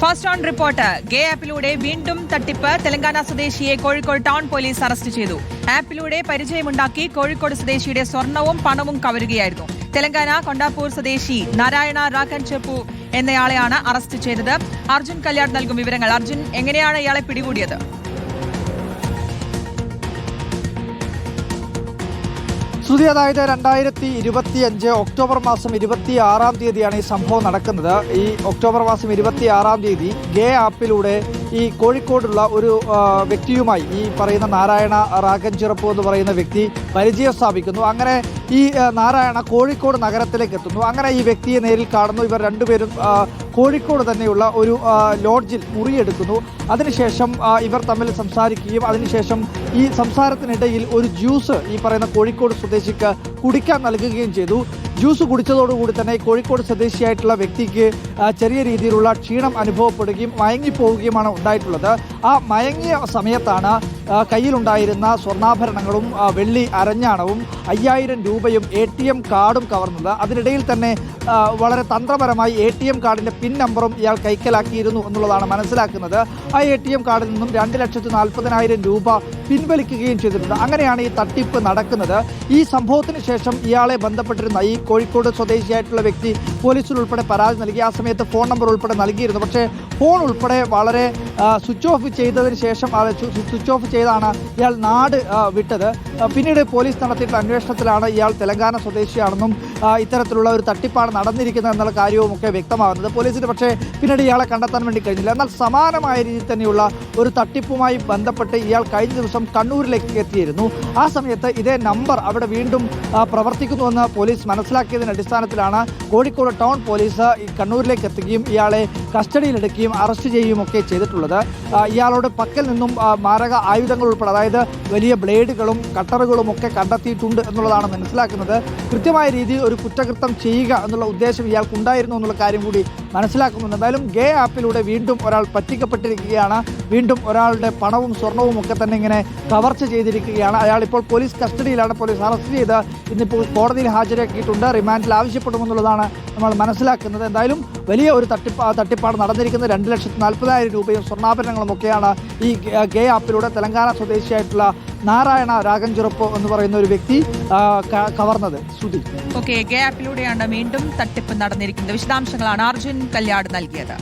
First on report ഗേ ആപ്പിലൂടെ വീണ്ടും തട്ടിപ്പ്. തെലങ്കാന സ്വദേശിയെ കോഴിക്കോട് ടൗൺ പോലീസ് അറസ്റ്റ് ചെയ്തു. ആപ്പിലൂടെ പരിചയമുണ്ടാക്കി കോഴിക്കോട് സ്വദേശിയുടെ സ്വർണവും പണവും കവരുകയായിരുന്നു. തെലങ്കാന കൊണ്ടാപ്പൂർ സ്വദേശി നാരായണ റാഖൻ ചെപ്പു എന്നയാളെയാണ് അറസ്റ്റ് ചെയ്തത്. അർജുൻ കല്യാൺ നൽകും വിവരങ്ങൾ. അർജുൻ എങ്ങനെയാണ് ഇയാളെ പിടികൂടിയത്? ശ്രുതി അതായത് രണ്ടായിരത്തി ഇരുപത്തി അഞ്ച് ഒക്ടോബർ മാസം ഇരുപത്തി ആറാം തീയതിയാണ് ഈ സംഭവം നടക്കുന്നത്. ഈ ഒക്ടോബർ മാസം ഇരുപത്തി ആറാം തീയതി ഗേ ആപ്പിലൂടെ ഈ കോഴിക്കോടുള്ള ഒരു വ്യക്തിയുമായി ഈ പറയുന്ന നാരായണ റാഗൻ ചിറപ്പ് എന്ന് പറയുന്ന വ്യക്തി പരിചയം സ്ഥാപിക്കുന്നു. അങ്ങനെ ഈ നാരായണ കോഴിക്കോട് നഗരത്തിലേക്ക് എത്തുന്നു. അങ്ങനെ ഈ വ്യക്തിയെ നേരിൽ കാണുന്നു. ഇവർ രണ്ടുപേരും കോഴിക്കോട് തന്നെയുള്ള ഒരു ലോഡ്ജിൽ മുറിയെടുക്കുന്നു. അതിനുശേഷം ഇവർ തമ്മിൽ സംസാരിക്കുകയും അതിനുശേഷം ഈ സംസാരത്തിനിടയിൽ ഒരു ജ്യൂസ് ഈ പറയുന്ന കോഴിക്കോട് സ്വദേശിക്ക് കുടിക്കാൻ നൽകുകയും ചെയ്തു. ജ്യൂസ് കുടിച്ചതോടുകൂടി തന്നെ കോഴിക്കോട് സ്വദേശിയായിട്ടുള്ള വ്യക്തിക്ക് ചെറിയ രീതിയിലുള്ള ക്ഷീണം അനുഭവപ്പെടുകയും മയങ്ങിപ്പോവുകയുമാണ് ഉണ്ടായിട്ടുള്ളത്. ആ മയങ്ങിയ സമയത്താണ് കയ്യിലുണ്ടായിരുന്ന സ്വർണാഭരണങ്ങളും വെള്ളി അരഞ്ഞാണവും അയ്യായിരം രൂപയും എ ടി എം കാർഡും കവർന്നത്. അതിനിടയിൽ തന്നെ വളരെ തന്ത്രപരമായി എ ടി എം കാർഡിന്റെ പിൻ നമ്പറും ഇയാൾ കൈക്കലാക്കിയിരുന്നു എന്നുള്ളതാണ് മനസ്സിലാക്കുന്നത്. ആ എ ടി എം കാർഡിൽ നിന്നും രണ്ട് ലക്ഷത്തി നാൽപ്പതിനായിരം രൂപ പിൻവലിക്കുകയും ചെയ്തിട്ടുണ്ട്. അങ്ങനെയാണ് ഈ തട്ടിപ്പ് നടക്കുന്നത്. ഈ സംഭവത്തിന് ശേഷം ഇയാളെ ബന്ധപ്പെട്ടിരുന്ന ഈ കോഴിക്കോട് സ്വദേശിയായിട്ടുള്ള വ്യക്തി പോലീസിൽ ഉൾപ്പെടെ പരാതി നൽകി. ആ സമയത്ത് ഫോൺ നമ്പർ ഉൾപ്പെടെ നൽകിയിരുന്നു. പക്ഷേ ഫോൺ ഉൾപ്പെടെ വളരെ സ്വിച്ച് ഓഫ് ചെയ്തതിന് ശേഷം അത് സ്വിച്ച് ഓഫ് ചെയ്താണ് ഇയാൾ നാട് വിട്ടത്. പിന്നീട് പോലീസ് നടത്തിയിട്ടുള്ള അന്വേഷണത്തിലാണ് ഇയാൾ തെലങ്കാന സ്വദേശിയാണെന്നും ഇത്തരത്തിലുള്ള ഒരു തട്ടിപ്പാണ് നടന്നിരിക്കുന്നത് എന്നുള്ള കാര്യവും ഒക്കെ വ്യക്തമാകുന്നത്. പോലീസിന് പക്ഷേ പിന്നീട് ഇയാളെ കണ്ടെത്താൻ വേണ്ടി കഴിഞ്ഞില്ല. എന്നാൽ സമാനമായ രീതിയിൽ തന്നെയുള്ള ഒരു തട്ടിപ്പുമായി ബന്ധപ്പെട്ട് ഇയാൾ കഴിഞ്ഞ ദിവസം കണ്ണൂരിലേക്ക് എത്തിയിരുന്നു. ആ സമയത്ത് ഇതേ നമ്പർ അവിടെ വീണ്ടും പ്രവർത്തിക്കുന്നുവെന്ന് പോലീസ് മനസ്സിലാക്കിയതിന് അടിസ്ഥാനത്തിലാണ് കോഴിക്കോട് ടൗൺ പോലീസ് കണ്ണൂരിലേക്ക് എത്തുകയും ഇയാളെ കസ്റ്റഡിയിലെടുക്കുകയും അറസ്റ്റ് ചെയ്യുകയും ഒക്കെ ചെയ്തിട്ടുള്ളത്. ഇയാളോട് പക്കൽ നിന്നും മാരക ആയുധങ്ങൾ ഉൾപ്പെടെ അതായത് വലിയ ബ്ലേഡുകളും കട്ടറുകളും ഒക്കെ കണ്ടെത്തിയിട്ടുണ്ട് എന്നുള്ളതാണ് മനസ്സിലാക്കുന്നത്. കൃത്യമായ രീതിയിൽ ഒരു കുറ്റകൃത്യം ചെയ്യുക എന്നുള്ള ഉദ്ദേശം ഇയാൾക്കുണ്ടായിരുന്നു എന്നുള്ള കാര്യം കൂടി മനസ്സിലാക്കുന്നുണ്ട് എന്തായാലും ഗേ ആപ്പിലൂടെ വീണ്ടും ഒരാൾ പറ്റിക്കപ്പെട്ടിരിക്കുകയാണ്. വീണ്ടും ഒരാളുടെ പണവും സ്വർണവും ഒക്കെ തന്നെ ഇങ്ങനെ കവർച്ച ചെയ്തിരിക്കുകയാണ്. അയാൾ ഇപ്പോൾ പോലീസ് കസ്റ്റഡിയിലാണ്. പോലീസ് അറസ്റ്റ് ചെയ്ത് ഇന്നിപ്പോൾ കോടതിയിൽ ഹാജരാക്കിയിട്ടുണ്ട്. റിമാൻഡിൽ ആവശ്യപ്പെടുമെന്നുള്ളതാണ് നമ്മൾ മനസ്സിലാക്കുന്നത്. എന്തായാലും വലിയ ഒരു തട്ടിപ്പ് തട്ടിപ്പാട് നടന്നിരിക്കുന്നത്. രണ്ട് ലക്ഷത്തി നാൽപ്പതിനായിരം രൂപയും സ്വർണാഭരണങ്ങളും ഒക്കെയാണ് ഈ ഗേ ആപ്പിലൂടെ തെലങ്കാന സ്വദേശിയായിട്ടുള്ള നാരായണ രാഗഞ്ചുറപ്പ് എന്ന് പറയുന്ന ഒരു വ്യക്തി കവർന്നത് ശ്രുതി. ഓക്കെ ഗേ ആപ്പിലൂടെയാണ് വീണ്ടും തട്ടിപ്പ് നടന്നിരിക്കുന്നത്. വിശദാംശങ്ങളാണ് അർജുൻ കല്യാട് നൽകിയത്.